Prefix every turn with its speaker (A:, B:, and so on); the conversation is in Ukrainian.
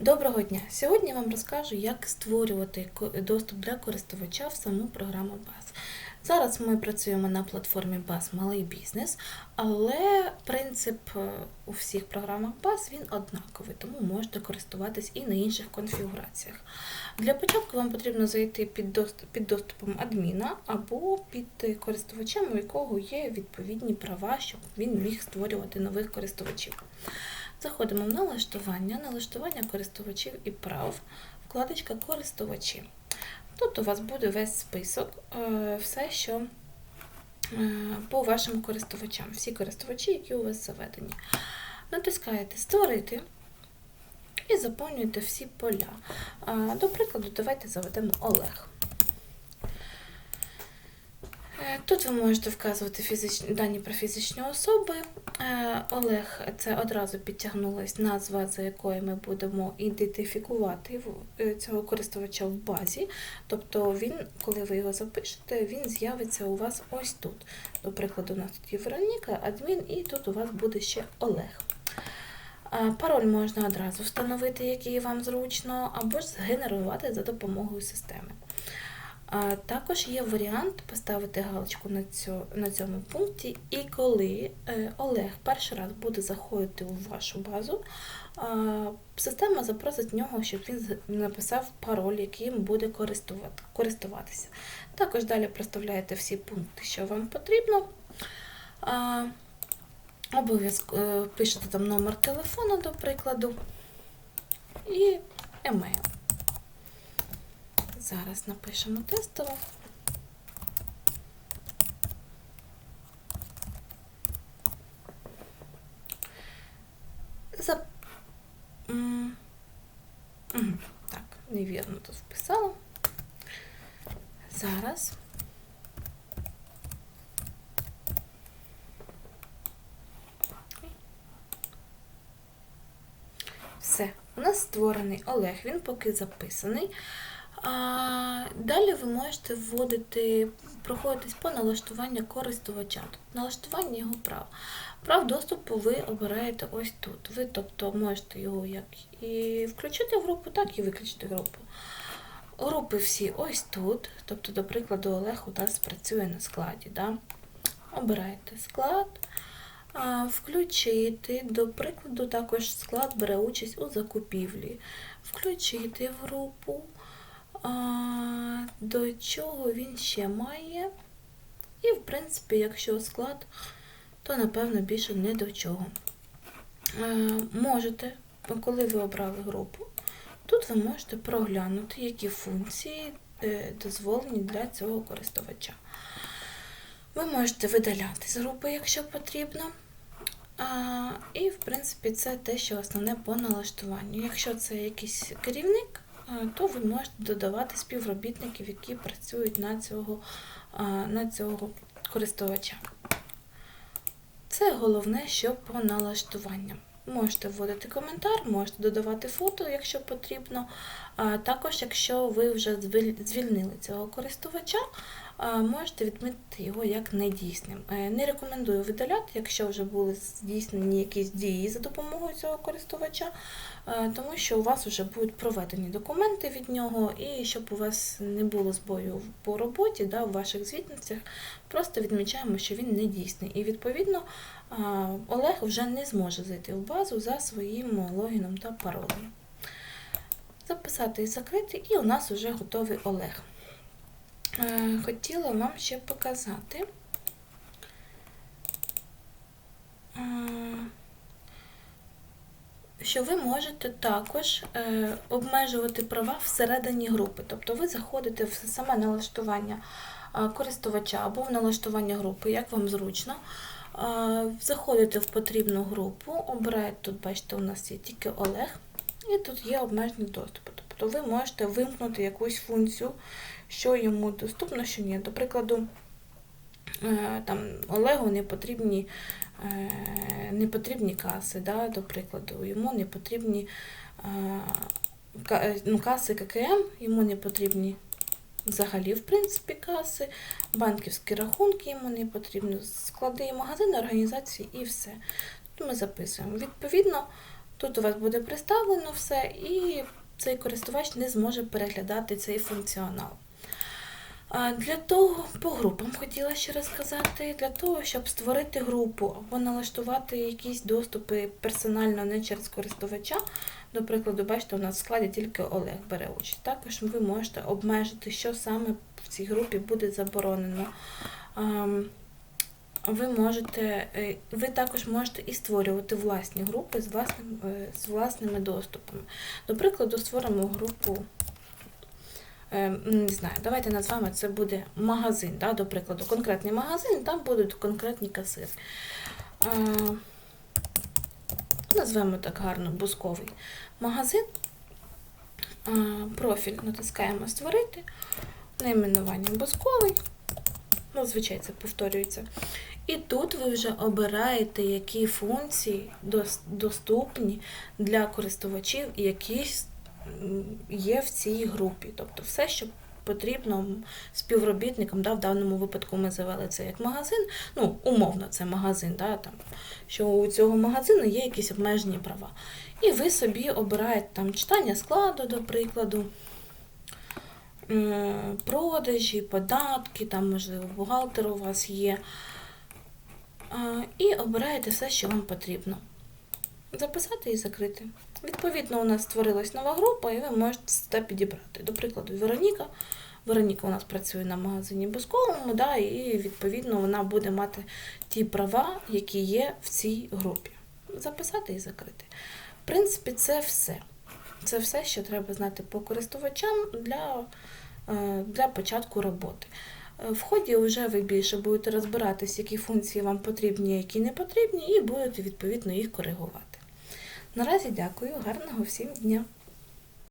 A: Доброго дня! Сьогодні я вам розкажу, як створювати доступ для користувача в саму програму BAS. Зараз ми працюємо на платформі BAS Малий бізнес, але принцип е, у всіх програмах BAS він однаковий, тому можете користуватись і на інших конфігураціях. Для початку вам потрібно зайти під, доступ, під доступом адміна або під е, користувачем, у якого є відповідні права, щоб він міг створювати нових користувачів. Заходимо в налаштування, налаштування користувачів і прав, вкладочка користувачі. Тут у вас буде весь список, е, все, що е, по вашим користувачам, всі користувачі, які у вас заведені. Натискаєте Створити і заповнюєте всі поля. До прикладу, давайте заведемо Олег. Е, Тут ви можете вказувати фізичні, дані про фізичні особи. Е, Олег це одразу підтягнулась назва, за якою ми будемо ідентифікувати е, цього користувача в базі. Тобто він, коли ви його запишете, він з'явиться у вас ось тут. До прикладу, у нас тут є Вероніка, адмін, і тут у вас буде ще Олег. Пароль можна одразу встановити, який вам зручно, або ж згенерувати за допомогою системи. А, Також є варіант поставити галочку на, цьо, на цьому пункті, і коли е, Олег перший раз буде заходити у вашу базу, система запросить нього, щоб він написав пароль, яким буде користувати, користуватися. Також далі проставляєте всі пункти, що вам потрібно. Обов'язково е, пишете там номер телефону, до прикладу, і емейл. Зараз напишемо тестово. За... Так, невірно тут вписала. Зараз. Все, у нас створений Олег, він поки записаний. Далі ви можете вводити, проходитись по налаштуванню користувача, налаштування його прав. Прав доступу ви обираєте ось тут. Ви тобто можете його як і включити в групу, так і виключити групу. Групи всі ось тут. Тобто, до прикладу, Олег у нас працює на складі. Да? Обираєте склад. Включити, до прикладу, також склад бере участь у закупівлі. Включити в групу. А, До чого він ще має. І, в принципі, якщо склад, то напевно більше не до чого. Е, Можете, коли ви обрали групу, тут ви можете проглянути, які функції е, дозволені для цього користувача. Ви можете видаляти з групи, якщо потрібно. І, в принципі, це те, що основне по налаштуванню. Якщо це якийсь керівник, то ви можете додавати співробітників, які працюють на цього, на цього користувача. Це головне, що по налаштуванням. Можете вводити коментар, можете додавати фото, якщо потрібно. Також, якщо ви вже звільнили цього користувача, можете відмітити його як недійсним. Е, Не рекомендую видаляти, якщо вже були здійснені якісь дії за допомогою цього користувача, тому що у вас вже будуть проведені документи від нього, і щоб у вас не було збою по роботі, да, в ваших звітницях, просто відмічаємо, що він недійсний. І відповідно Олег вже не зможе зайти в базу за своїм логіном та паролем. Записати і закрити, і у нас вже готовий Олег. Е, Хотіла вам ще показати. е, Що ви можете також е, обмежувати права всередині групи. Тобто ви заходите в саме налаштування користувача або в налаштування групи, як вам зручно. Заходите в потрібну групу, обираєте тут, бачите, у нас є тільки Олег, і тут є обмежений доступ. Тобто ви можете вимкнути якусь функцію, що йому доступно, що ні. До прикладу, е, там Олегу не потрібні, е, не потрібні каси, да, до прикладу, йому не потрібні е, ну, каси ККМ, йому не потрібні взагалі, в принципі, каси, банківські рахунки йому не потрібно, склади, магазини, організації і все. Тут ми записуємо. Відповідно, Тут у вас буде представлено все, і цей користувач не зможе переглядати цей функціонал. Для того, по групам хотіла ще розказати, для того, щоб створити групу або налаштувати якісь доступи персонально не через користувача. До прикладу, бачите, у нас в складі тільки Олег бере участь. Також ви можете обмежити, що саме в цій групі буде заборонено. Ви можете, е, ви також можете і створювати власні групи з, власним, е, з власними доступами. До прикладу, створимо групу. е, Не знаю, давайте назвемо це буде магазин, да, до прикладу, конкретний магазин, там будуть конкретні касири. Назвемо так гарно бусковий магазин. Профіль натискаємо Створити, найменування бусковий. Ну, звичайно, це повторюється. І тут ви вже обираєте, які функції доступні для користувачів, які є в цій групі. Тобто все, що потрібно співробітникам, да, в даному випадку ми завели це як магазин, ну, умовно, це магазин, да, там, що у цього магазину є якісь обмежені права. І ви собі обираєте там читання складу, до прикладу, продажі, податки, там, можливо, бухгалтер у вас є. І обираєте все, що вам потрібно. Записати і закрити. Відповідно, у нас створилась нова група, і ви можете це підібрати. До прикладу, Вероніка. Вероніка у нас працює на магазині Бусковому, да, і відповідно вона буде мати ті права, які є в цій групі. Записати і закрити. В принципі, це все. Це все, що треба знати по користувачам для, е, для початку роботи. Е, В ході вже ви більше будете розбиратись, які функції вам потрібні, які не потрібні, і будете відповідно їх коригувати. Наразі дякую, гарного всім дня!